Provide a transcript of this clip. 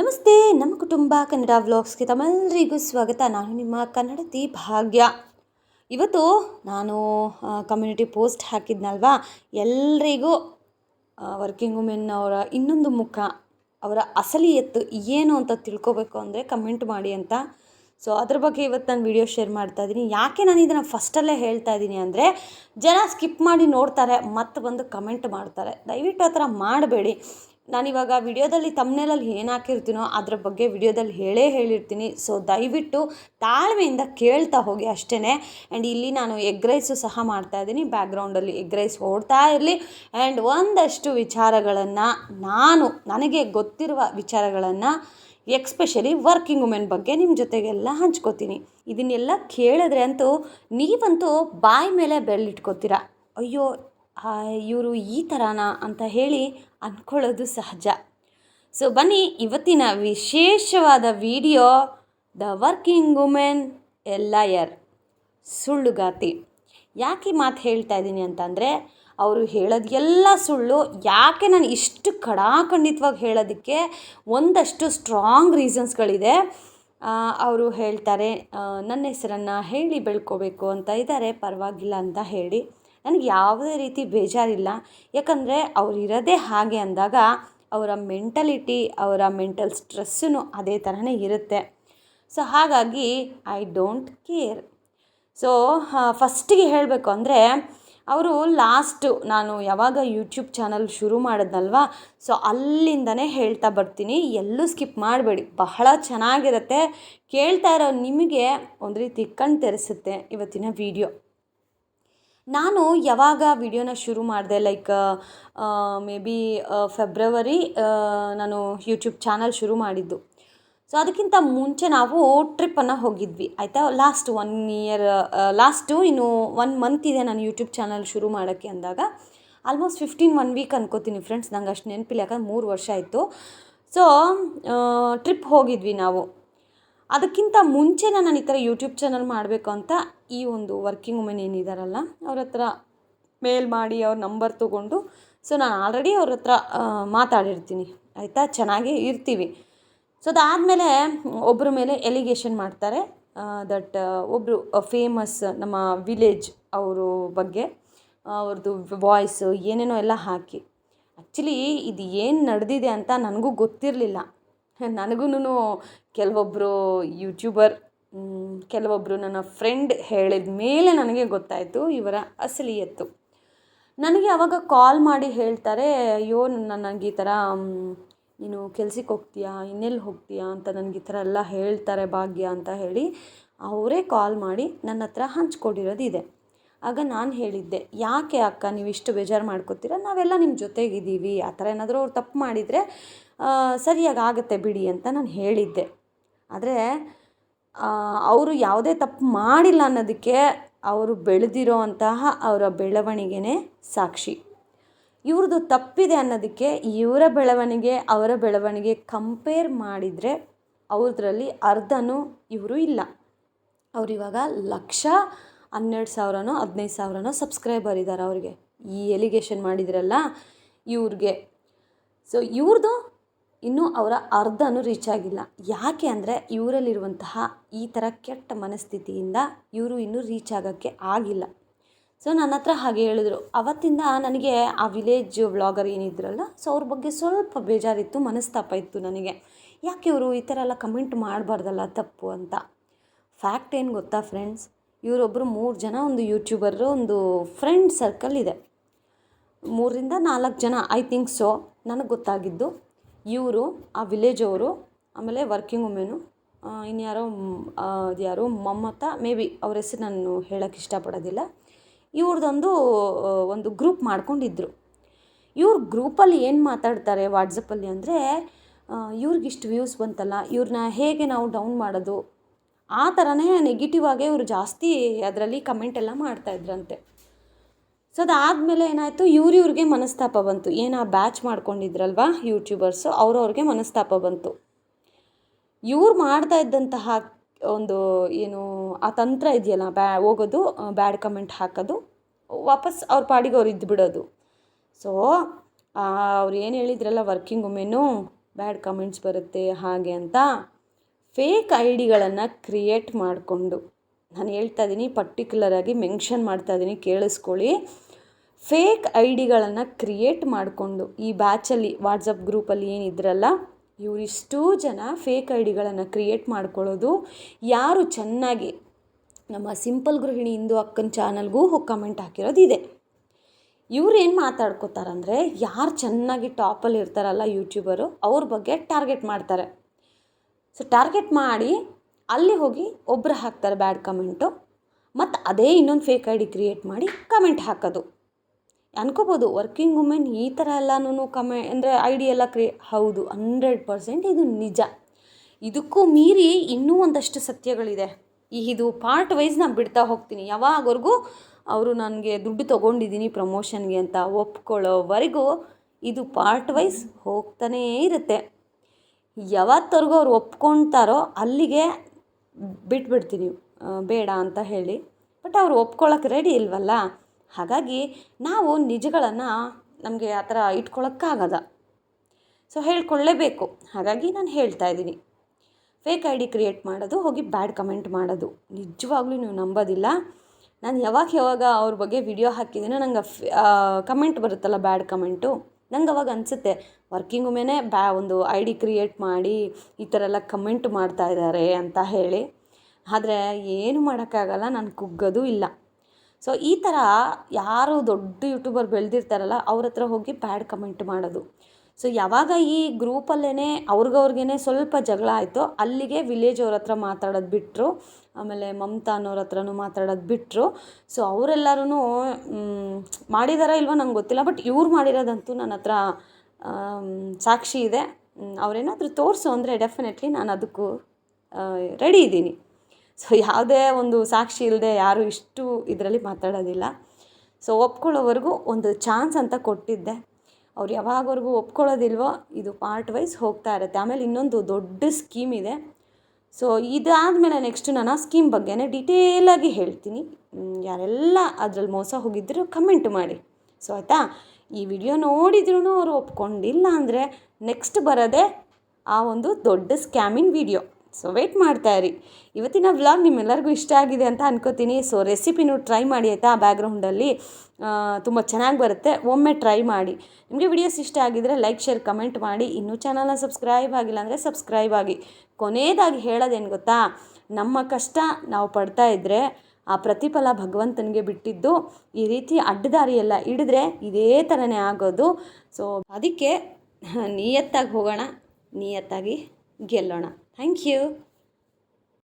ನಮಸ್ತೆ, ನಮ್ಮ ಕುಟುಂಬ ಕನ್ನಡ ವ್ಲಾಗ್ಸ್ಗೆ ತಮ್ಮೆಲ್ಲರಿಗೂ ಸ್ವಾಗತ. ನಾನು ನಿಮ್ಮ ಕನ್ನಡತಿ ಭಾಗ್ಯ. ಇವತ್ತು ನಾನು ಕಮ್ಯುನಿಟಿ ಪೋಸ್ಟ್ ಹಾಕಿದ್ನಲ್ವಾ? ಎಲ್ರಿಗೂ ವರ್ಕಿಂಗ್ ವುಮೆನ್ ಅವರ ಇನ್ನೊಂದು ಮುಖ, ಅವರ ಅಸಲಿ ಎತ್ತು ಏನು ಅಂತ ತಿಳ್ಕೊಬೇಕು ಅಂದರೆ ಕಮೆಂಟ್ ಮಾಡಿ ಅಂತ. ಸೊ ಅದ್ರ ಬಗ್ಗೆ ಇವತ್ತು ನಾನು ವಿಡಿಯೋ ಶೇರ್ ಮಾಡ್ತಾ ಇದ್ದೀನಿ ಯಾಕೆ ನಾನು ಇದನ್ನು ಫಸ್ಟಲ್ಲೇ ಹೇಳ್ತಾ ಇದ್ದೀನಿ ಅಂದರೆ, ಜನ ಸ್ಕಿಪ್ ಮಾಡಿ ನೋಡ್ತಾರೆ, ಮತ್ತೆ ಬಂದು ಕಮೆಂಟ್ ಮಾಡ್ತಾರೆ. ದಯವಿಟ್ಟು ಆ ಥರ ಮಾಡಬೇಡಿ. ನಾನಿವಾಗ ವಿಡಿಯೋದಲ್ಲಿ ತಮ್ಮನೇಲಲ್ಲಿ ಏನು ಹಾಕಿರ್ತೀನೋ ಅದ್ರ ಬಗ್ಗೆ ವಿಡಿಯೋದಲ್ಲಿ ಹೇಳೇ ಹೇಳಿರ್ತೀನಿ. ಸೊ ದಯವಿಟ್ಟು ತಾಳ್ಮೆಯಿಂದ ಕೇಳ್ತಾ ಹೋಗಿ ಅಷ್ಟೇ ಆ್ಯಂಡ್ ಇಲ್ಲಿ ನಾನು ಎಗ್ ರೈಸು ಸಹ ಮಾಡ್ತಾ ಇದ್ದೀನಿ. ಬ್ಯಾಕ್ಗ್ರೌಂಡಲ್ಲಿ ಎಗ್ ರೈಸ್ ಓಡ್ತಾ ಇರಲಿ. ಆ್ಯಂಡ್ ಒಂದಷ್ಟು ವಿಚಾರಗಳನ್ನು ನಾನು, ನನಗೆ ಗೊತ್ತಿರುವ ವಿಚಾರಗಳನ್ನು ಎಕ್ಸ್ಪೆಷಲಿ ವರ್ಕಿಂಗ್ ವುಮೆನ್ ಬಗ್ಗೆ ನಿಮ್ಮ ಜೊತೆಗೆಲ್ಲ ಹಂಚ್ಕೋತೀನಿ. ಇದನ್ನೆಲ್ಲ ಕೇಳಿದ್ರೆ ಅಂತೂ ನೀವಂತೂ ಬಾಯಿ ಮೇಲೆ ಬೆರಳಿಟ್ಕೋತೀರ. ಅಯ್ಯೋ ಇವರು ಈ ಥರನಾ ಅಂತ ಹೇಳಿ ಅಂದ್ಕೊಳ್ಳೋದು ಸಹಜ. ಸೊ ಬನ್ನಿ, ಇವತ್ತಿನ ವಿಶೇಷವಾದ video the working women a liar ಸುಳ್ಳುಗಾತಿ ಯಾಕೆ ಮಾತು ಹೇಳ್ತಾ ಇದ್ದೀನಿ ಅಂತಂದರೆ, ಅವರು ಹೇಳೋದು ಎಲ್ಲ ಸುಳ್ಳು, ಯಾಕೆ ನಾನು ಇಷ್ಟು ಕಡಾಖಂಡಿತವಾಗಿ ಹೇಳೋದಕ್ಕೆ ಒಂದಷ್ಟು ಸ್ಟ್ರಾಂಗ್ ರೀಸನ್ಸ್ಗಳಿದೆ ಅವರು ಹೇಳ್ತಾರೆ ನನ್ನ ಹೆಸರನ್ನು ಹೇಳಿ ಬೆಳ್ಕೋಬೇಕು ಅಂತ ಇದ್ದಾರೆ ಪರವಾಗಿಲ್ಲ ಅಂತ ಹೇಳಿ. ನನಗೆ ಯಾವುದೇ ರೀತಿ ಬೇಜಾರಿಲ್ಲ. ಯಾಕಂದರೆ ಅವ್ರು ಇರೋದೇ ಹಾಗೆ ಅಂದಾಗ ಅವರ ಮೆಂಟಲಿಟಿ ಅವರ ಮೆಂಟಲ್ ಸ್ಟ್ರೆಸ್ಸೂ ಅದೇ ಥರನೇ ಇರುತ್ತೆ. ಸೊ ಹಾಗಾಗಿ ಐ ಡೋಂಟ್ ಕೇರ್ ಸೊ ಫಸ್ಟಿಗೆ ಹೇಳಬೇಕು ಅಂದರೆ, ಅವರು ಲಾಸ್ಟು ನಾನು ಯಾವಾಗ ಯೂಟ್ಯೂಬ್ ಚಾನಲ್ ಶುರು ಮಾಡಿದ್ನಲ್ವ? ಸೊ ಅಲ್ಲಿಂದನೇ ಹೇಳ್ತಾ ಬರ್ತೀನಿ. ಎಲ್ಲೂ ಸ್ಕಿಪ್ ಮಾಡಬೇಡಿ. ಬಹಳ ಚೆನ್ನಾಗಿರುತ್ತೆ. ಕೇಳ್ತಾ ಇರೋ ನಿಮಗೆ ಒಂದು ರೀತಿ ಕಣ್ ತೆರೆಸುತ್ತೆ ಇವತ್ತಿನ ವಿಡಿಯೋ ನಾನು ಯಾವಾಗ ವಿಡಿಯೋನ ಶುರು ಮಾಡಿದೆ ಲೈಕ್ ಮೇ ಬಿ ಫೆಬ್ರವರಿ ನಾನು ಯೂಟ್ಯೂಬ್ ಚಾನಲ್ ಶುರು ಮಾಡಿದ್ದು. ಸೊ ಅದಕ್ಕಿಂತ ಮುಂಚೆ ನಾವು ಟ್ರಿಪ್ಪನ್ನು ಹೋಗಿದ್ವಿ. ಆಯಿತಾ? ಲಾಸ್ಟ್ ಒನ್ ಇಯರ್ ಲಾಸ್ಟು ಇನ್ನು ಒನ್ ಮಂತ್ ಇದೆ ನಾನು ಯೂಟ್ಯೂಬ್ ಚಾನಲ್ ಶುರು ಮಾಡೋಕ್ಕೆ ಅಂದಾಗ. ಆಲ್ಮೋಸ್ಟ್ ಫಿಫ್ಟೀನ್ ಒನ್ ವೀಕ್ ಅನ್ಕೋತೀನಿ ಫ್ರೆಂಡ್ಸ್ ನಂಗೆ ಅಷ್ಟು ನೆನಪಿಲ್ಲ, ಯಾಕಂದ್ರೆ ಮೂರು ವರ್ಷ ಆಯಿತು. ಸೊ ಟ್ರಿಪ್ ಹೋಗಿದ್ವಿ ನಾವು. ಅದಕ್ಕಿಂತ ಮುಂಚೆ ನಾನು ಈ ಥರ ಯೂಟ್ಯೂಬ್ ಚಾನಲ್ ಮಾಡಬೇಕು ಅಂತ ಈ ಒಂದು ವರ್ಕಿಂಗ್ ವುಮೆನ್ ಏನಿದಾರಲ್ಲ, ಅವ್ರ ಹತ್ರ ಮೇಲ್ ಮಾಡಿ, ಅವ್ರ ನಂಬರ್ ತೊಗೊಂಡು ಸೊ ನಾನು ಆಲ್ರೆಡಿ ಅವ್ರ ಹತ್ರ ಮಾತಾಡಿರ್ತೀನಿ. ಆಯಿತಾ? ಚೆನ್ನಾಗಿ ಇರ್ತೀವಿ. ಸೊ ಅದಾದಮೇಲೆ ಒಬ್ಬರ ಮೇಲೆ ಎಲಿಗೇಷನ್ ಮಾಡ್ತಾರೆ ದಟ್ ಒಬ್ಬರು ಫೇಮಸ್ ನಮ್ಮ ವಿಲೇಜ್ ಅವರು ಬಗ್ಗೆ ಅವ್ರದ್ದು ವಾಯ್ಸು ಏನೇನೋ ಎಲ್ಲ ಹಾಕಿ. ಆ್ಯಕ್ಚುಲಿ ಇದು ಏನು ನಡೆದಿದೆ ಅಂತ ನನಗೂ ಗೊತ್ತಿರಲಿಲ್ಲ. ನನಗೂ ಕೆಲವೊಬ್ಬರು ಯೂಟ್ಯೂಬರ್ ಕೆಲವೊಬ್ಬರು ನನ್ನ ಫ್ರೆಂಡ್ ಹೇಳಿದ ಮೇಲೆ ನನಗೆ ಗೊತ್ತಾಯಿತು ಇವರ ಅಸಲಿಯತ್ತು. ನನಗೆ ಆವಾಗ ಕಾಲ್ ಮಾಡಿ ಹೇಳ್ತಾರೆ, ಅಯ್ಯೋ ನನಗೆ ಈ ಥರ ನೀನು ಕೆಲ್ಸಕ್ಕೆ ಹೋಗ್ತೀಯಾ, ಇನ್ನೆಲ್ಲಿ ಹೋಗ್ತೀಯಾ ಅಂತ ನನಗೆ ಈ ಥರ ಎಲ್ಲ ಹೇಳ್ತಾರೆ ಭಾಗ್ಯ ಅಂತ ಹೇಳಿ ಅವರೇ ಕಾಲ್ ಮಾಡಿ ನನ್ನ ಹತ್ರ ಹಂಚ್ಕೊಂಡಿರೋದಿದೆ. ಆಗ ನಾನು ಹೇಳಿದ್ದೆ, ಯಾಕೆ ಅಕ್ಕ ನೀವು ಇಷ್ಟು ಬೇಜಾರು ಮಾಡ್ಕೋತೀರ? ನಾವೆಲ್ಲ ನಿಮ್ಮ ಜೊತೆಗಿದ್ದೀವಿ, ಆ ಥರ ಏನಾದರೂ ಅವ್ರು ತಪ್ಪು ಮಾಡಿದರೆ ಸರಿಯಾಗಿ ಆಗುತ್ತೆ ಬಿಡಿ ಅಂತ ನಾನು ಹೇಳಿದ್ದೆ. ಆದರೆ ಅವರು ಯಾವುದೇ ತಪ್ಪು ಮಾಡಿಲ್ಲ ಅನ್ನೋದಕ್ಕೆ ಅವರು ಬೆಳೆದಿರೋ ಅಂತಹ ಅವರ ಬೆಳವಣಿಗೆನೇ ಸಾಕ್ಷಿ. ಇವ್ರದ್ದು ತಪ್ಪಿದೆ ಅನ್ನೋದಕ್ಕೆ ಇವರ ಬೆಳವಣಿಗೆ, ಅವರ ಬೆಳವಣಿಗೆ ಕಂಪೇರ್ ಮಾಡಿದರೆ ಅವ್ರದ್ರಲ್ಲಿ ಅರ್ಧನೂ ಇವರು ಇಲ್ಲ. ಅವರಿವಾಗ ಲಕ್ಷ ಹನ್ನೆರಡು ಸಾವಿರನೋ, ಹದಿನೈದು ಸಾವಿರನೋ ಸಬ್ಸ್ಕ್ರೈಬರ್ ಇದ್ದಾರೆ ಅವ್ರಿಗೆ. ಈ ಎಲಿಗೇಷನ್ ಮಾಡಿದ್ರಲ್ಲ, ಇವ್ರಿಗೆ. ಸೊ ಇವ್ರದ್ದು ಇನ್ನೂ ಅವರ ಅರ್ಧನೂ ರೀಚ್ ಆಗಿಲ್ಲ. ಯಾಕೆ ಅಂದರೆ ಇವರಲ್ಲಿರುವಂತಹ ಈ ಥರ ಕೆಟ್ಟ ಮನಸ್ಥಿತಿಯಿಂದ ಇವರು ಇನ್ನೂ ರೀಚ್ ಆಗೋಕ್ಕೆ ಆಗಿಲ್ಲ. ಸೊ ನನ್ನ ಹತ್ರ ಹಾಗೆ ಹೇಳಿದ್ರು. ಅವತ್ತಿಂದ ನನಗೆ ಆ ವಿಲೇಜ್ ವ್ಲಾಗರ್ ಏನಿದ್ರಲ್ಲ ಸೊ ಅವ್ರ ಬಗ್ಗೆ ಸ್ವಲ್ಪ ಬೇಜಾರಿತ್ತು, ಮನಸ್ತಾಪ ಇತ್ತು ನನಗೆ. ಯಾಕೆ ಇವರು ಈ ಥರ ಎಲ್ಲ ಕಮೆಂಟ್ ಮಾಡಬಾರ್ದಲ್ಲ, ತಪ್ಪು ಅಂತ. ಫ್ಯಾಕ್ಟ್ ಏನು ಗೊತ್ತಾ ಫ್ರೆಂಡ್ಸ್ ಇವರೊಬ್ಬರು ಮೂರು ಜನ, ಒಂದು ಯೂಟ್ಯೂಬರ್ ಒಂದು ಫ್ರೆಂಡ್ ಸರ್ಕಲ್ ಇದೆ. ಮೂರರಿಂದ ನಾಲ್ಕು ಜನ ಐ ಥಿಂಕ್ ಸೊ ನನಗೆ ಗೊತ್ತಾಗಿದ್ದು. ಇವರು, ಆ ವಿಲೇಜ್ ಅವರು, ಆಮೇಲೆ ವರ್ಕಿಂಗ್ ವುಮೆನು ಇನ್ಯಾರೋ ಅದು ಯಾರು ಮಮತಾ ಮೇ ಬಿ ಅವ್ರ ಹೆಸರು ನಾನು ಹೇಳೋಕ್ಕೆ ಇಷ್ಟಪಡೋದಿಲ್ಲ. ಇವ್ರದ್ದೊಂದು ಒಂದು ಗ್ರೂಪ್ ಮಾಡ್ಕೊಂಡಿದ್ರು. ಇವ್ರ ಗ್ರೂಪಲ್ಲಿ ಏನು ಮಾತಾಡ್ತಾರೆ ವಾಟ್ಸಪ್ಪಲ್ಲಿ ಅಂದರೆ ಇವ್ರಿಗಿಷ್ಟು ವ್ಯೂಸ್ ಬಂತಲ್ಲ ಇವ್ರನ್ನ ಹೇಗೆ ನಾವು ಡೌನ್ ಮಾಡೋದು ಆ ಥರನೇ ನೆಗೆಟಿವ್ ಆಗೇ ಇವರು ಜಾಸ್ತಿ ಅದರಲ್ಲಿ ಕಮೆಂಟ್ ಎಲ್ಲ ಮಾಡ್ತಾಯಿದ್ರಂತೆ ಸೊ ಅದಾದಮೇಲೆ ಏನಾಯಿತು? ಇವ್ರು ಇವ್ರಿಗೆ ಮನಸ್ತಾಪ ಬಂತು. ಏನು ಆ ಬ್ಯಾಚ್ ಮಾಡ್ಕೊಂಡಿದ್ರಲ್ವಾ ಯೂಟ್ಯೂಬರ್ಸು ಅವ್ರವ್ರಿಗೆ ಮನಸ್ತಾಪ ಬಂತು. ಇವ್ರು ಮಾಡ್ತಾ ಇದ್ದಂತಹ ಒಂದು ಏನು, ಆ ತಂತ್ರ ಇದೆಯಲ್ಲ, ಬ್ಯಾ, ಹೋಗೋದು, ಬ್ಯಾಡ್ ಕಮೆಂಟ್ ಹಾಕೋದು, ವಾಪಸ್ ಅವ್ರ ಪಾಡಿಗೆ ಅವ್ರು ಇದ್ದು ಬಿಡೋದು. ಸೊ ಅವ್ರು ಏನು ಹೇಳಿದ್ರಲ್ಲ ವರ್ಕಿಂಗ್ ವುಮೆನು ಬ್ಯಾಡ್ ಕಮೆಂಟ್ಸ್ ಬರುತ್ತೆ, ಹಾಗೆ ಅಂತ. ಫೇಕ್ ಐ ಡಿಗಳನ್ನು ಕ್ರಿಯೇಟ್ ಮಾಡಿಕೊಂಡು, ನಾನು ಹೇಳ್ತಾ ಇದ್ದೀನಿ ಪರ್ಟಿಕ್ಯುಲರಾಗಿ ಮೆನ್ಷನ್ ಮಾಡ್ತಾ ಇದ್ದೀನಿ ಕೇಳಿಸ್ಕೊಳ್ಳಿ. ಫೇಕ್ ಐ ಡಿಗಳನ್ನು ಕ್ರಿಯೇಟ್ ಮಾಡಿಕೊಂಡು, ಈ ಬ್ಯಾಚಲ್ಲಿ ವಾಟ್ಸಪ್ ಗ್ರೂಪಲ್ಲಿ ಏನಿದ್ರಲ್ಲ ಇವರಿಷ್ಟೂ ಜನ ಫೇಕ್ ಐ ಡಿಗಳನ್ನು ಕ್ರಿಯೇಟ್ ಮಾಡ್ಕೊಳ್ಳೋದು. ಯಾರು ಚೆನ್ನಾಗಿ, ನಮ್ಮ ಸಿಂಪಲ್ ಗೃಹಿಣಿ ಇಂದು ಅಕ್ಕನ ಚಾನಲ್ಗೂ ಕಮೆಂಟ್ ಹಾಕಿರೋದು ಇದೆ ಇವ್ರು ಏನು ಮಾತಾಡ್ಕೋತಾರಂದರೆ, ಯಾರು ಚೆನ್ನಾಗಿ ಟಾಪಲ್ಲಿ ಇರ್ತಾರಲ್ಲ ಯೂಟ್ಯೂಬರು ಅವ್ರ ಬಗ್ಗೆ ಟಾರ್ಗೆಟ್ ಮಾಡ್ತಾರೆ. ಸೊ ಟಾರ್ಗೆಟ್ ಮಾಡಿ ಅಲ್ಲಿ ಹೋಗಿ ಒಬ್ಬರು ಹಾಕ್ತಾರೆ ಬ್ಯಾಡ್ ಕಮೆಂಟು ಮತ್ತು ಅದೇ ಇನ್ನೊಂದು ಫೇಕ್ ಐ ಡಿ ಕ್ರಿಯೇಟ್ ಮಾಡಿ ಕಮೆಂಟ್ ಹಾಕೋದು. ಅನ್ಕೋಬೋದು ವರ್ಕಿಂಗ್ ವುಮೆನ್ ಈ ಥರ ಎಲ್ಲನೂ ಕಮೆ ಅಂದರೆ ಐ ಡಿ ಎಲ್ಲ ಕ್ರಿಯೇ ಹೌದು ಹಂಡ್ರೆಡ್ ಪರ್ಸೆಂಟ್ ಇದು ನಿಜ. ಇದಕ್ಕೂ ಮೀರಿ ಇನ್ನೂ ಒಂದಷ್ಟು ಸತ್ಯಗಳಿದೆ. ಈ ಇದು ಪಾರ್ಟ್ ವೈಸ್ ನಾನು ಬಿಡ್ತಾ ಹೋಗ್ತೀನಿ. ಯಾವಾಗವರೆಗೂ ಅವರು ನನಗೆ ದುಡ್ಡು ತೊಗೊಂಡಿದ್ದೀನಿ ಪ್ರಮೋಷನ್ಗೆ ಅಂತ ಒಪ್ಕೊಳ್ಳೋವರೆಗೂ ಇದು ಪಾರ್ಟ್ ವೈಸ್ ಹೋಗ್ತಾನೇ ಇರುತ್ತೆ. ಯಾವತ್ತವರೆಗೂ ಅವ್ರು ಒಪ್ಕೊತಾರೋ ಅಲ್ಲಿಗೆ ಬಿಟ್ಬಿಡ್ತೀನಿ ಬೇಡ ಅಂತ ಹೇಳಿ. ಬಟ್ ಅವ್ರು ಒಪ್ಕೊಳ್ಳೋಕೆ ರೆಡಿ ಇಲ್ವಲ್ಲ? ಹಾಗಾಗಿ ನಾವು ನಿಜಗಳನ್ನು ನಮಗೆ ಆ ಥರ ಇಟ್ಕೊಳ್ಳೋಕ್ಕಾಗದ ಸೊ ಹೇಳ್ಕೊಳ್ಳೇಬೇಕು. ಹಾಗಾಗಿ ನಾನು ಹೇಳ್ತಾ ಇದ್ದೀನಿ. ಫೇಕ್ ಐ ಡಿ ಕ್ರಿಯೇಟ್ ಮಾಡೋದು, ಹೋಗಿ ಬ್ಯಾಡ್ ಕಮೆಂಟ್ ಮಾಡೋದು. ನಿಜವಾಗ್ಲೂ ನೀವು ನಂಬೋದಿಲ್ಲ. ನಾನು ಯಾವಾಗ ಯಾವಾಗ ಅವ್ರ ಬಗ್ಗೆ ವಿಡಿಯೋ ಹಾಕಿದ್ದೀನೋ ನಂಗೆ ಕಮೆಂಟ್ ಬರುತ್ತಲ್ಲ ಬ್ಯಾಡ್ ಕಮೆಂಟು ನಂಗೆ ಅವಾಗ ಅನಿಸುತ್ತೆ ವರ್ಕಿಂಗ್ ವುಮೆನೇ ಬ್ಯಾ, ಒಂದು ಐ ಡಿ ಕ್ರಿಯೇಟ್ ಮಾಡಿ ಈ ಥರ ಎಲ್ಲ ಕಮೆಂಟ್ ಮಾಡ್ತಾ ಇದ್ದಾರೆ ಅಂತ ಹೇಳಿ. ಆದರೆ ಏನು ಮಾಡೋಕ್ಕಾಗಲ್ಲ, ನಾನು ಕುಗ್ಗೋದು ಇಲ್ಲ. ಸೊ ಈ ಥರ ಯಾರು ದೊಡ್ಡ ಯೂಟ್ಯೂಬರ್ ಬೆಳೆದಿರ್ತಾರಲ್ಲ, ಅವ್ರ ಹತ್ರ ಹೋಗಿ ಬ್ಯಾಡ್ ಕಮೆಂಟ್ ಮಾಡೋದು. ಸೊ ಯಾವಾಗ ಈ ಗ್ರೂಪಲ್ಲೇ ಅವ್ರಿಗವ್ರಿಗೇ ಸ್ವಲ್ಪ ಜಗಳ ಆಯಿತು ಅಲ್ಲಿಗೆ ವಿಲೇಜ್ ಅವ್ರ ಹತ್ರ ಮಾತಾಡೋದು ಬಿಟ್ಟರು ಆಮೇಲೆ ಮಮತಾ ಅನ್ನೋರ ಹತ್ರನೂ ಮಾತಾಡೋದು ಬಿಟ್ಟರು ಸೊ ಅವರೆಲ್ಲರೂ ಮಾಡಿದಾರ ಇಲ್ವೋ ನಂಗೆ ಗೊತ್ತಿಲ್ಲ ಬಟ್ ಇವ್ರು ಮಾಡಿರೋದಂತೂ ನನ್ನ ಹತ್ರ ಸಾಕ್ಷಿ ಇದೆ. ಅವರೇನಾದರೂ ತೋರಿಸು ಅಂದರೆ ಡೆಫಿನೆಟ್ಲಿ ನಾನು ಅದಕ್ಕೂ ರೆಡಿ ಇದ್ದೀನಿ. ಸೊ ಯಾವುದೇ ಒಂದು ಸಾಕ್ಷಿ ಇಲ್ಲದೆ ಯಾರು ಇಷ್ಟು ಇದರಲ್ಲಿ ಮಾತಾಡೋದಿಲ್ಲ. ಸೊ ಒಪ್ಕೊಳ್ಳೋವರೆಗೂ ಒಂದು ಚಾನ್ಸ್ ಅಂತ ಕೊಟ್ಟಿದ್ದೆ. ಅವ್ರು ಯಾವಾಗವರೆಗೂ ಒಪ್ಕೊಳ್ಳೋದಿಲ್ವೋ, ಇದು ಪಾರ್ಟ್ ವೈಸ್ ಹೋಗ್ತಾ ಇರುತ್ತೆ. ಆಮೇಲೆ ಇನ್ನೊಂದು ದೊಡ್ಡ ಸ್ಕೀಮ್ ಇದೆ. ಸೊ ಇದಾದಮೇಲೆ ನೆಕ್ಸ್ಟ್ ನಾನು ಆ ಸ್ಕೀಮ್ ಬಗ್ಗೆನೇ ಡೀಟೇಲಾಗಿ ಹೇಳ್ತೀನಿ. ಯಾರೆಲ್ಲ ಅದ್ರಲ್ಲಿ ಮೋಸ ಹೋಗಿದ್ದರು ಕಮೆಂಟ್ ಮಾಡಿ. ಸೊ ಆಯಿತಾ? ಈ ವಿಡಿಯೋ ನೋಡಿದ್ರೂ ಅವರು ಒಪ್ಕೊಂಡಿಲ್ಲ ಅಂದರೆ ನೆಕ್ಸ್ಟ್ ಬರೋದೇ ಆ ಒಂದು ದೊಡ್ಡ ಸ್ಕ್ಯಾಮಿನ ವಿಡಿಯೋ ಸೊ ವೆಯ್ಟ್ ಮಾಡ್ತಾ ಇರಿ ಇವತ್ತಿನ ವ್ಲಾಗ್ ನಿಮ್ಮೆಲ್ಲರಿಗೂ ಇಷ್ಟ ಆಗಿದೆ ಅಂತ ಅನ್ಕೋತೀನಿ. ಸೊ ರೆಸಿಪಿನೂ ಟ್ರೈ ಮಾಡಿ ಆಯಿತಾ? ಬ್ಯಾಕ್ಗ್ರೌಂಡಲ್ಲಿ ತುಂಬ ಚೆನ್ನಾಗಿ ಬರುತ್ತೆ. ಒಮ್ಮೆ ಟ್ರೈ ಮಾಡಿ. ನಿಮಗೆ ವಿಡಿಯೋಸ್ ಇಷ್ಟ ಆಗಿದರೆ ಲೈಕ್ ಶೇರ್ ಕಮೆಂಟ್ ಮಾಡಿ. ಇನ್ನೂ ಚಾನಲ್ನ ಸಬ್ಸ್ಕ್ರೈಬ್ ಆಗಿಲ್ಲ ಅಂದರೆ ಸಬ್ಸ್ಕ್ರೈಬ್ ಆಗಿ. ಕೊನೆಯದಾಗಿ ಹೇಳೋದೇನು ಗೊತ್ತಾ? ನಮ್ಮ ಕಷ್ಟ ನಾವು ಪಡ್ತಾ ಇದ್ದರೆ ಆ ಪ್ರತಿಫಲ ಭಗವಂತನಿಗೆ ಬಿಟ್ಟಿದ್ದು ಈ ರೀತಿ ಅಡ್ಡದಾರಿಯೆಲ್ಲ ಹಿಡಿದ್ರೆ ಇದೇ ಥರನೇ ಆಗೋದು. ಸೊ ಅದಕ್ಕೆ, ನಿಯತ್ತಾಗಿ ಹೋಗೋಣ. ನಿಯತ್ತಾಗಿ ಗೆಲ್ಲೋಣ. Thank you.